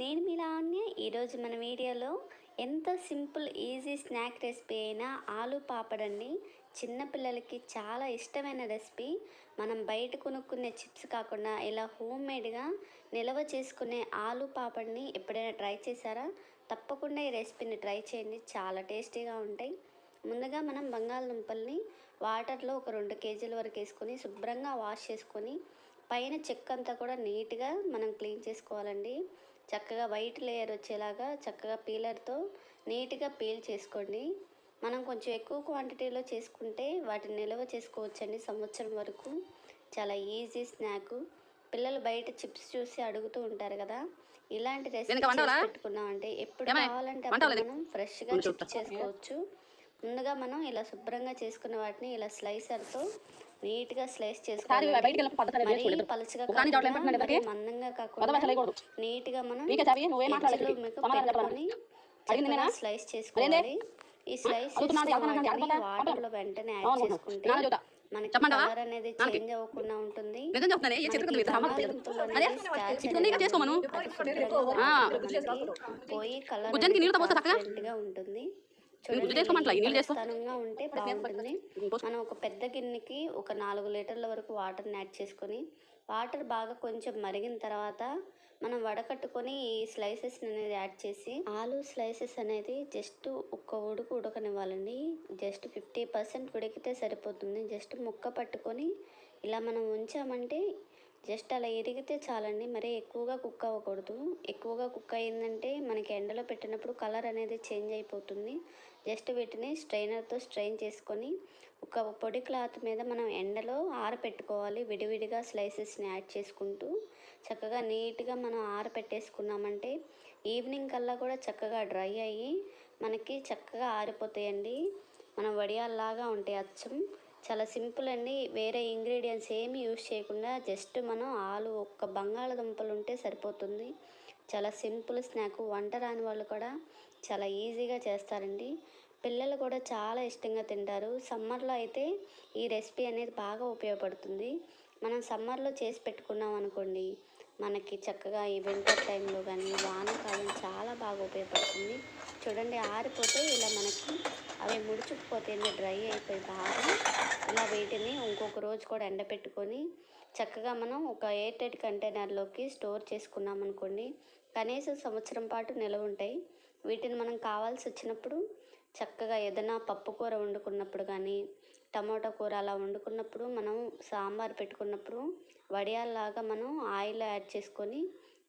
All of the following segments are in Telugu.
నేను మిలాన్య ఈరోజు మన వీడియోలో ఎంత సింపుల్ ఈజీ స్నాక్ రెసిపీ అయినా ఆలు పాపడండి చిన్నపిల్లలకి చాలా ఇష్టమైన రెసిపీ. మనం బయట కొనుక్కునే చిప్స్ కాకుండా ఇలా హోమ్ మేడ్గా నిల్వ చేసుకునే ఆలు పాపడ్ని ఎప్పుడైనా ట్రై చేశారా? తప్పకుండా ఈ రెసిపీని ట్రై చేయండి. చాలా టేస్టీగా ఉంటాయి. ముందుగా మనం బంగాళదుంపల్ని వాటర్లో ఒక రెండు కేజీల వరకు వేసుకొని శుభ్రంగా వాష్ చేసుకొని పైన చెక్క అంతా కూడా నీట్గా మనం క్లీన్ చేసుకోవాలండి చక్కగా వైట్ లేయర్ వచ్చేలాగా చక్కగా పీలర్తో నీట్గా పీల్ చేసుకోండి మనం కొంచెం ఎక్కువ క్వాంటిటీలో చేసుకుంటే వాటిని నిల్వ చేసుకోవచ్చండి సంవత్సరం వరకు చాలా ఈజీ స్నాక్ పిల్లలు బయట చిప్స్ చూసి అడుగుతూ ఉంటారు కదా ఇలాంటి రెసిపీ? పెట్టుకున్నామంటే ఎప్పుడు? కావాలంటే? మనం ఫ్రెష్గా చిప్స్. చేసుకోవచ్చు ముందుగా మనం ఇలా శుభ్రంగా చేసుకున్న వాటిని ఇలా స్లైసర్తో నీట్గా స్లైస్ సారి చేసుకోవాలి. పలుచగా? మందంగా కాకుండా. నీట్గా మనం? స్లైస్? చేసుకోవాలి ఈ స్లైస్ చేసుకున్న అడుగుతున్నాను, వాటిని యాడ్ చేసుకుంటే. మనకి? కలర్ అనేది. చేంజ్ అవ్వకుండా ఉంటుంది పోయి కలర్? గా ఉంటుంది నీళ్ళు చేసుకో. ఉంటే బాగుంటుంది. మనం ఒక పెద్ద గిన్నెకి ఒక నాలుగు లీటర్ల వరకు వాటర్ని యాడ్ చేసుకొని వాటర్ బాగా కొంచెం మరిగిన తర్వాత మనం వడకట్టుకొని ఈ స్లైసెస్ అనేది యాడ్ చేసి ఆలు స్లైసెస్ అనేది జస్ట్ ఒక్క ఉడుకు ఉడకనివ్వాలండి. జస్ట్ ఫిఫ్టీ పర్సెంట్ ఉడికితే సరిపోతుంది. జస్ట్ ముక్క పట్టుకొని ఇలా మనం ఉంచామంటే జస్ట్ అలా ఇరిగితే చాలండి. మరీ ఎక్కువగా కుక్ అవ్వకూడదు. ఎక్కువగా కుక్ అయిందంటే మనకి ఎండలో పెట్టినప్పుడు కలర్ అనేది చేంజ్ అయిపోతుంది. జస్ట్ వీటిని స్ట్రైనర్తో స్ట్రెయిన్ చేసుకొని ఒక పొడి క్లాత్ మీద మనం ఎండలో ఆరపెట్టుకోవాలి. విడివిడిగా స్లైసెస్ని యాడ్ చేసుకుంటూ చక్కగా నీట్గా మనం ఆరపెట్టేసుకున్నామంటే ఈవినింగ్ కల్లా కూడా చక్కగా డ్రై అయ్యి మనకి చక్కగా ఆరిపోతాయండి. మన వడియాల్లాగా ఉంటాయి అచ్చం. చాలా సింపుల్ అండి. వేరే ఇంగ్రీడియంట్స్ ఏమి యూస్ చేయకుండా జస్ట్ మనం ఆలు ఒక్క బంగాళదుంపలు ఉంటే సరిపోతుంది. చాలా సింపుల్ స్నాక్. వంట రాని వాళ్ళు కూడా చాలా ఈజీగా చేస్తారండి. పిల్లలు కూడా చాలా ఇష్టంగా తింటారు. సమ్మర్లో అయితే ఈ రెసిపీ అనేది బాగా ఉపయోగపడుతుంది. మనం సమ్మర్లో చేసి పెట్టుకున్నాం అనుకోండి మనకి చక్కగా ఈ వింటర్ టైంలో కానీ వానకాలం చాలా బాగా ఉపయోగపడుతుంది. చూడండి ఆరిపోతే ఇలా మనకి అవి ముడుచుకుపోతే డ్రై అయిపోయి బాగా ఇలా వీటిని ఇంకొక రోజు కూడా ఎండబెట్టుకొని చక్కగా మనం ఒక ఎయిర్ టైట్ కంటైనర్లోకి స్టోర్ చేసుకున్నాం అనుకోండి కనీసం సంవత్సరం పాటు నిలవ ఉంటాయి. వీటిని మనం కావాల్సి వచ్చినప్పుడు చక్కగా ఏదైనా పప్పు కూర వండుకున్నప్పుడు కానీ టమాటా కూర అలా వండుకున్నప్పుడు మనం సాంబార్ పెట్టుకున్నప్పుడు వడియాల్లాగా మనం ఆయిల్ యాడ్ చేసుకొని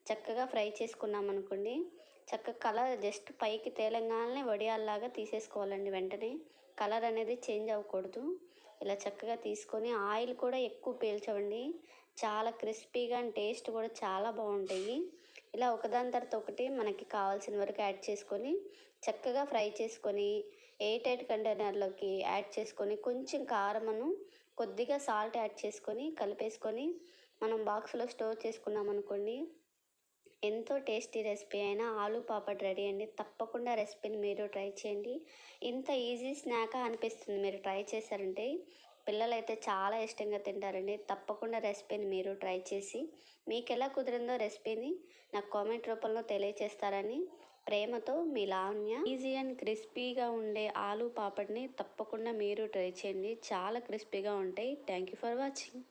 చక్కగా ఫ్రై చేసుకున్నాం అనుకోండి చక్కగా కలర్ జస్ట్ పైకి తేలంగానే వడియాల్లాగా తీసేసుకోవాలండి వెంటనే. కలర్ అనేది చేంజ్ అవ్వకూడదు. ఇలా చక్కగా తీసుకొని ఆయిల్ కూడా ఎక్కువ పీల్చవండి. చాలా క్రిస్పీగా అండ్ టేస్ట్ కూడా చాలా బాగుంటాయి. ఇలా ఒకదాని తర్వాత ఒకటి మనకి కావాల్సిన వరకు యాడ్ చేసుకొని చక్కగా ఫ్రై చేసుకొని ఎయిట్ ఎయిట్ కంటైనర్లోకి యాడ్ చేసుకొని కొంచెం కారమును కొద్దిగా సాల్ట్ యాడ్ చేసుకొని కలిపేసుకొని మనం బాక్స్లో స్టోర్ చేసుకున్నాం అనుకోండి ఎంతో టేస్టీ రెసిపీ అయినా ఆలు పాపడ్ రెడీ అండి. తప్పకుండా రెసిపీని మీరు ట్రై చేయండి. ఇంత ఈజీ స్నాక్ అనిపిస్తుంది మీరు ట్రై చేశారంటే పిల్లలు అయితే చాలా ఇష్టంగా తింటారండి. తప్పకుండా రెసిపీని మీరు ట్రై చేసి మీకు ఎలా కుదిరిందో రెసిపీని నాకు కామెంట్ రూపంలో తెలియచేస్తారని ప్రేమతో మీ లావణ్య. ఈజీ అండ్ క్రిస్పీగా ఉండే ఆలు పాపడ్ని తప్పకుండా మీరు ట్రై చేయండి. చాలా క్రిస్పీగా ఉంటాయి. Thank you for watching.